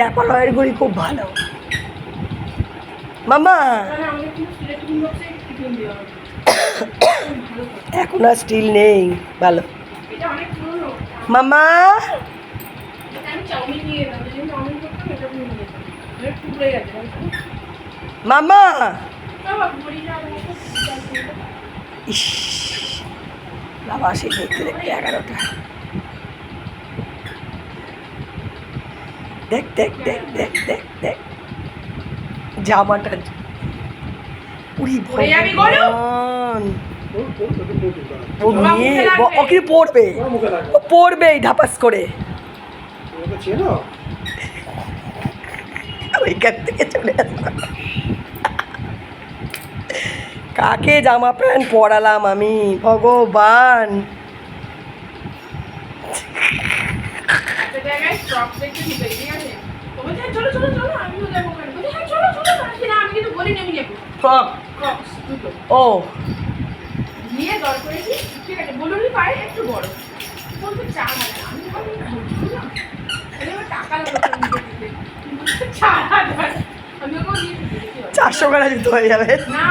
ট্যাপালয়ের ঘড়ি খুব ভালো মামা। এখন আর স্টিল নেই, ভালো মামা? মামা। ইস, বাবা, সেই দেখতে দেখতে এগারোটা দেখ দেখ দেখ দেখ দেখ দেখ। জামাটা উড়ি? ভগবান। ও মেয়ে ও কি পড়বে। ও পড়বেই ধাপাস করে। ওইখান থেকে চলে কাকে জামা প্যান্ট পরালাম আমি? ভগবান একটা ঠিক আছে, ঠিক আছে? ও বলছে, "হ্যাঁ, চলো, চলো, চলো, আমিও যাব ওখানে।" বলছি, "হ্যাঁ, চলো, চলো।" "না, আমি কিন্তু বলিনি আমি যাব।" ফ্রক Crocs, দুটো। ও নিয়ে দর করেছি, ঠিক আছে, বলুনই পায়ে একটু বড়। বলছে, "চার হাজার।" আমি ভাবলাম, বুঝলাম। তাহলে আমার টাকা লাগল ওটা নিতে দিতে। বলছে, "চার হাজার।" আমি ওকেও দিয়ে দিয়েছি, ঠিক আছে। চারশো করে দিতে হয়ে যাবে না